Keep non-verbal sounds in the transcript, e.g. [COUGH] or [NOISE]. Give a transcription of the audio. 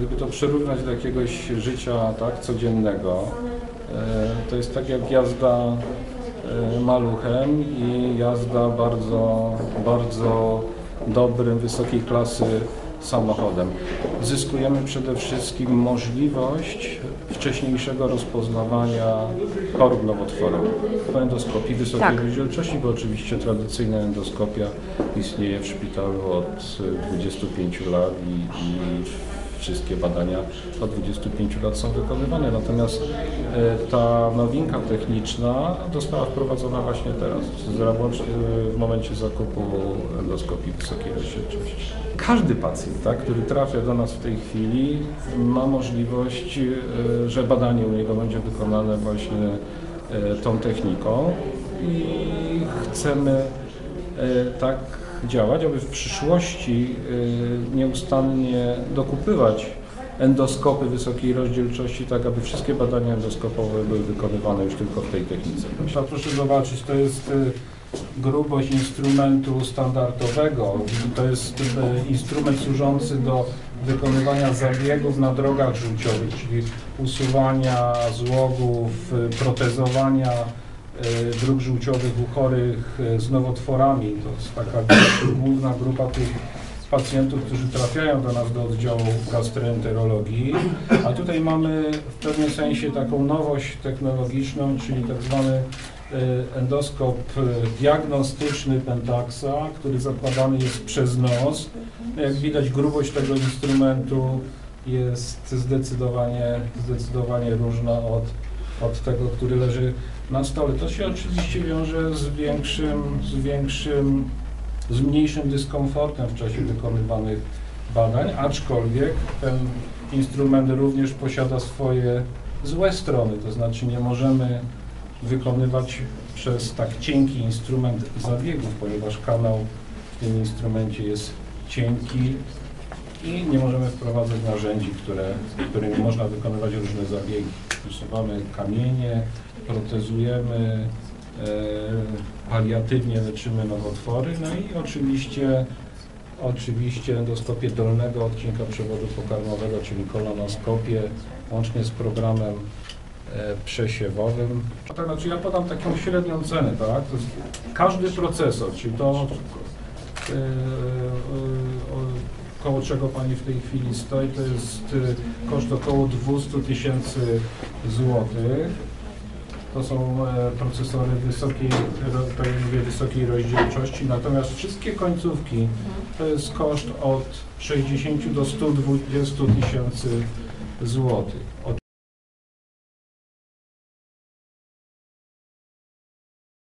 Gdyby to przyrównać do jakiegoś życia tak, codziennego, e, to jest tak jak jazda e, maluchem i jazda bardzo, bardzo dobrym, wysokiej klasy samochodem. Zyskujemy przede wszystkim możliwość wcześniejszego rozpoznawania chorób nowotworowych. Po endoskopii wysokiej Tak. rozdzielczości, bo oczywiście tradycyjna endoskopia istnieje w szpitalu od e, 25 lat i, i wszystkie badania od 25 lat są wykonywane. Natomiast e, ta nowinka techniczna została wprowadzona właśnie teraz, z- w momencie zakupu endoskopii wysokiej rozdzielczości. Każdy pacjent, tak, który trafia do nas w tej chwili, ma możliwość, e, że badanie u niego będzie wykonane właśnie e, tą techniką i chcemy e, tak działać, aby w przyszłości e, nieustannie dokupywać endoskopy wysokiej rozdzielczości, tak aby wszystkie badania endoskopowe były wykonywane już tylko w tej technice. Proszę, proszę zobaczyć, to jest y, grubość instrumentu standardowego. To jest y, instrument służący do wykonywania zabiegów na drogach żółciowych, czyli usuwania złogów, y, protezowania y, dróg żółciowych u chorych y, z nowotworami. To jest taka [COUGHS] główna grupa tych pacjentów, którzy trafiają do nas do oddziału gastroenterologii, a tutaj mamy w pewnym sensie taką nowość technologiczną, czyli tak zwany y, endoskop diagnostyczny Pentaxa, który zakładany jest przez nos. Jak widać grubość tego instrumentu jest zdecydowanie, zdecydowanie różna od, od tego, który leży na stole. To się oczywiście wiąże z większym, z większym z mniejszym dyskomfortem w czasie wykonywanych badań, aczkolwiek ten instrument również posiada swoje złe strony, to znaczy nie możemy wykonywać przez tak cienki instrument zabiegów, ponieważ kanał w tym instrumencie jest cienki i nie możemy wprowadzać narzędzi, które, którymi można wykonywać różne zabiegi. Usuwamy kamienie, protezujemy, e, paliatywnie leczymy nowotwory, no i oczywiście, oczywiście endoskopię dolnego odcinka przewodu pokarmowego, czyli kolonoskopię, łącznie z programem e, przesiewowym. To znaczy ja podam taką średnią cenę, tak? Każdy procesor, czyli to e, o- koło czego Pani w tej chwili stoi, to jest e, koszt około 200 tysięcy złotych. To są e, procesory wysokiej, tak wysokiej rozdzielczości, natomiast wszystkie końcówki to jest koszt od 60 do 120 tysięcy złotych. Od